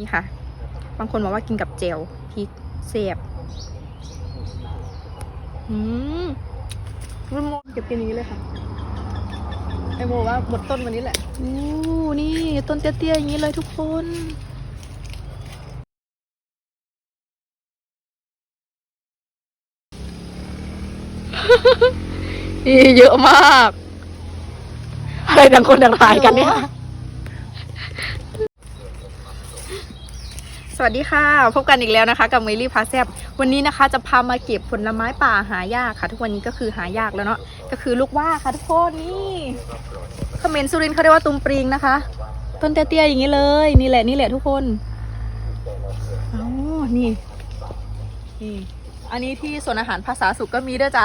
นี่ค่ะ บางคนบอกว่ากินกับเจลพริกเสียบอืมรุ่นโมเก็บกินอย่างนี้เลยค่ะ ไอโมว่าหมดต้นวันนี้แหละอู้นี่ ต้นเตี้ยๆอย่างนี้เลยทุกคนนี่เยอะมาก อะไรดังคนดังถ่ายกันเนี่ย วัสดีค่ะ พบกันอีกแล้วนะคะ กับเมลี่พาแซบวันนี้นะคะจะพามาเก็บผลไม้ป่าหายากค่ะ ทุกวันนี้ก็คือหายากแล้วเนาะก็คือลูกว่าค่ะทุกคนนี่เขมรสุรินเขาเรียกว่าตุมปริงนะคะ ต้นเตี้ยๆอย่างนี้เลย นี่แหละนี่แหละทุกคนอ๋อนี่นี่อันนี้ที่ส่วนอาหารภาษาสุขก็มีด้วยจ้ะ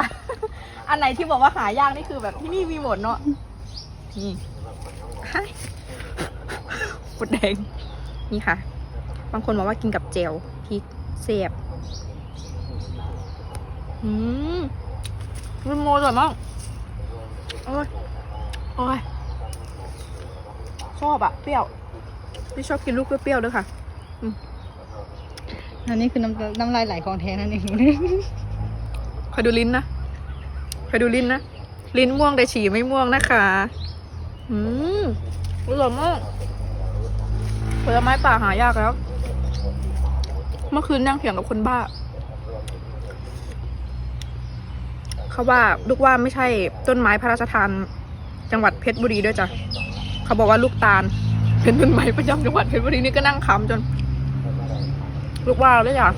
อันไหนที่บอกว่าหายากนี่คือแบบที่นี่มีหมดเนาะนี่ไอ้ปวดแดงนี่ค่ะ บางคนบอกว่ากินกับเจลพริกเสียบอืมรุ่นโมสวยมากโอ้ยโอ้ยชอบอะเปรี้ยวพี่ชอบกินลูกเปรี้ยวๆด้วยค่ะอันนี้คือน้ำน้ำลายไหลของแท้นั่นเองคอยดูลิ้นนะคอยดูลิ้นนะ ลิ้นม่วงแต่ฉี่ไม่ม่วงนะคะ อืมอร่อยมากผลไม้ป่าหายากแล้ว เมื่อคืนนั่งเถียงกับคนบ้า เขาว่าลูกว่าไม่ใช่ต้นไม้พระราชทาน จังหวัดเพชรบุรีด้วยจ้ะ เขาบอกว่าลูกตาล เป็นต้นไม้ประจำจังหวัดเพชรบุรีนี่ก็นั่งขำจน ลูกว่าด้วยจ้ะ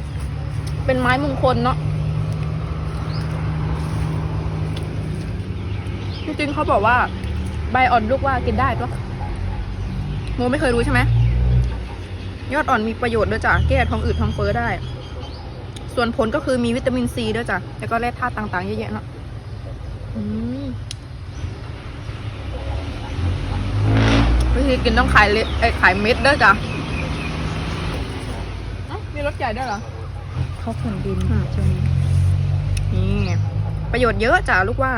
เป็นไม้มงคลเนาะจริงๆเขาบอกว่า ใบอ่อนลูกว่ากินได้ปะโมไม่เคยรู้ใช่ไหม ยอดอ่อนมีประโยชน์ด้วยจ้ะแก้ท้องอืดท้องเฟ้อได้ ส่วนผลก็คือมีวิตามินซีด้วยจ้ะแล้วก็แร่ธาตุต่างๆเยอะแยะเนาะอืมวิธีกินต้องขายเละเอ้ยขายเม็ดด้วยจ้ะอ๊ะมีรสใหญ่ด้วยเหรอเขาขนดินอืมช่วงนี้นี่ประโยชน์เยอะจ้ะลูกว่า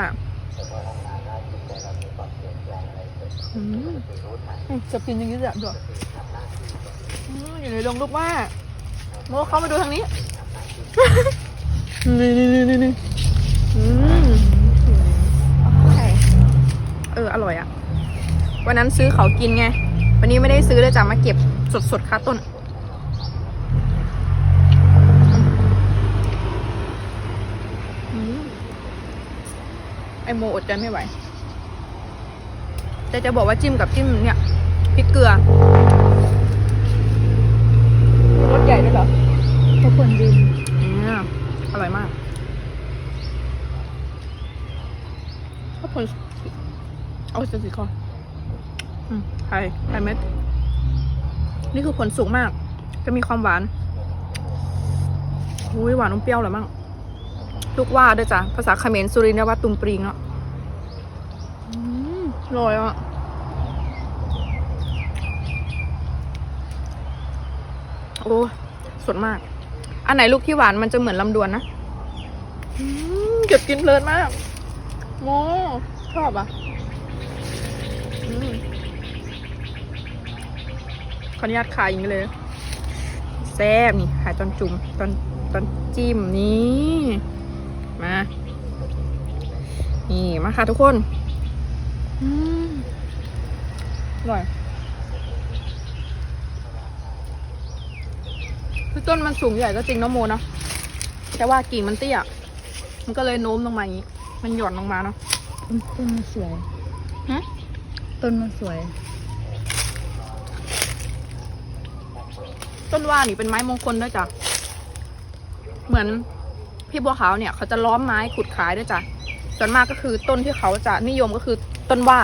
อืมอืมจะกินอย่างนี้จ้ะด้วย อืมอยู่ในโรงลูกว่าโมเข้ามาดูทางนี้ นี่นี่นี่นี่นี่อืมใช่เออ อร่อยอะวันนั้นซื้อเขากินไง วันนี้ไม่ได้ซื้อเลยจ้ะมาเก็บสดๆคาต้นอืมไอโมอดใจไม่ไหว แต่จะบอกว่าจิ้มกับจิ้มเนี่ยพริกเกลือรสใหญ่ด้วย เหรอเขาขนดินอืมอร่อยมากข้าวผลเอาจะสีคออืมไทยไทยเม็ด นี่คือผลสุกมาก จะมีความหวานอุ้ยหวานอมเปรี้ยวเลยมั้งลูกว่าด้วยจ้ะ ภาษาเขมรสุรินทร์ว่าตุมปริงเนาะอร่อยอะ โอ้ สดมาก อันไหนลูกที่หวานมันจะเหมือนลำดวนนะเก็บกินเพลินมาก โมชอบอะอขออนุญาตขายอย่างนี้เลย แซ่บนี่ขายตอนจุ่มตอนตอนจิ้มนี่ มา นี่มาค่ะทุกคน อร่อย คือต้นมันสูงใหญ่ก็จริงเนอะโมเนาะแต่ว่ากิ่งมันเตี้ยมันก็เลยโน้มลงมาอย่างนี้ มันหย่อนลงมาเนาะต้นต้นมันสวยฮะต้นมันสวย ต้นว่านี่เป็นไม้มงคลด้วยจ้ะเหมือนพี่บัวขาวเนี่ยเขาจะล้อมไม้ขุดขายด้วยจ้ะส่วนมากก็คือต้นที่เขาจะนิยมก็คือต้นว่า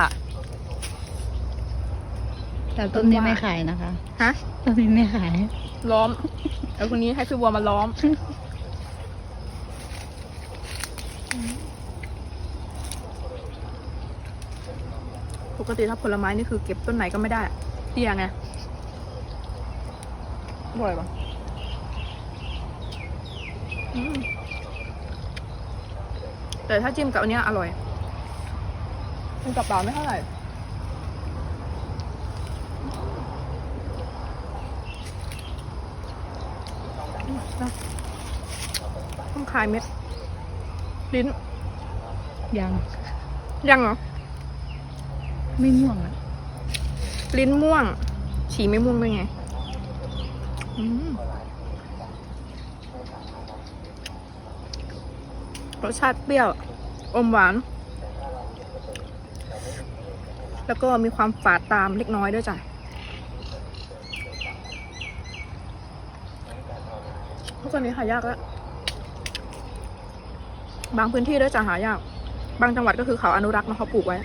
แต่ต้นนี้ไม่ขายนะคะ ฮะต้นนี้ไม่ขาย ล้อมแล้วคนนี้ให้พี่บัวมาล้อม ปกติถ้าผลไม้นี่คือเก็บต้นไหนก็ไม่ได้เตี้ยไงอร่อยปะแต่ถ้าจิ้มกับอันเนี้ยอร่อยจิ้มกับเปล่าไม่เท่าไหร่ ต้องคายเม็ด ลิ้น ยังยังเหรอ ไม่ม่วงอะ ลิ้นม่วง ฉี่ไม่ม่วงเป็นไง อืมรสชาติเปรี้ยว อมหวาน แล้วก็มีความฝาดตามเล็กน้อยด้วยจ้ะ เพราะตอนนี้หายากแล้ว บางพื้นที่ด้วยจะหายาก บางจังหวัดก็คือเขาอนุรักษ์นะเขาปลูกไว้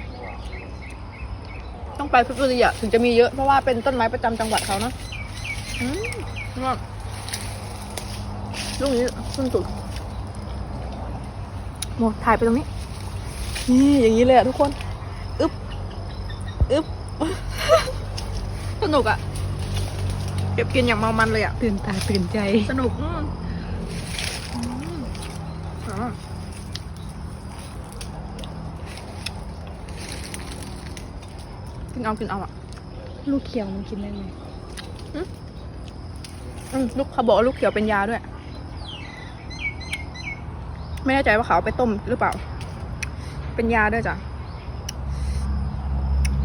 ต้องไปเพชรบุรีอะถึงจะมีเยอะเพราะว่าเป็นต้นไม้ประจำจังหวัดเขาเนะอืมลูกนี้ขึ้นสุดโมถ่ายไปตรงนี้ นี่อย่างนี้เลยอะทุกคน อึ๊บ อึ๊บ สนุกอะ เก็บกินอย่างเมามันเลยอะ ตื่นตาตื่นใจ สนุกอืมอืมอ๋อกินเอากินเอาอะ ลูกเขียวมันกินได้ไหมอืมลูกเขาบอกว่าลูกเขียวเป็นยาด้วย ไม่แน่ใจว่าเขาเอาไปต้มหรือเปล่า เป็นยาด้วยจ้ะ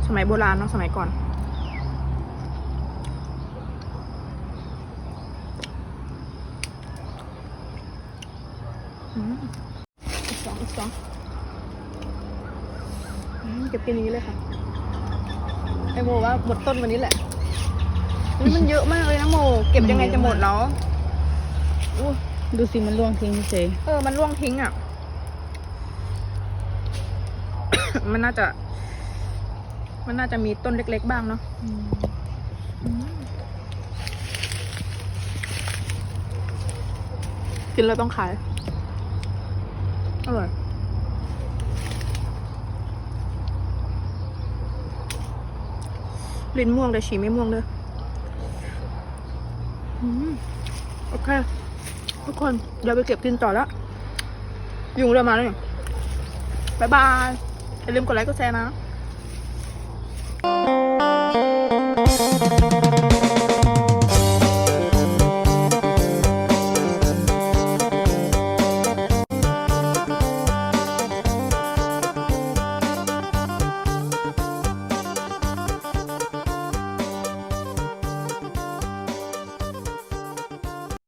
สมัยโบราณเนาะสมัยก่อน อืมอีกสองอีกสองอืมเก็บกินอย่างนี้เลยค่ะ ไอโมว่าหมดต้นวันนี้แหละนี่มันเยอะมากเลยนะโม เก็บยังไงจะหมดแล้วอู้ดูสิมันร่วงทิ้งเฉยเออ มันร่วงทิ้งอะ มันน่าจะ มันน่าจะมีต้นเล็ก ๆ บ้างเนาะอืมกินแล้วต้องขาย อร่อยลิ้นม่วงแต่ฉี่ไม่ม่วงเลยอโอเค ทุกคน เดี๋ยวไปเก็บกินต่อแล้วยุงเริ่มาแล้วนี่บ๊ายบาย อย่าลืมกดไลค์กดแชร์นะ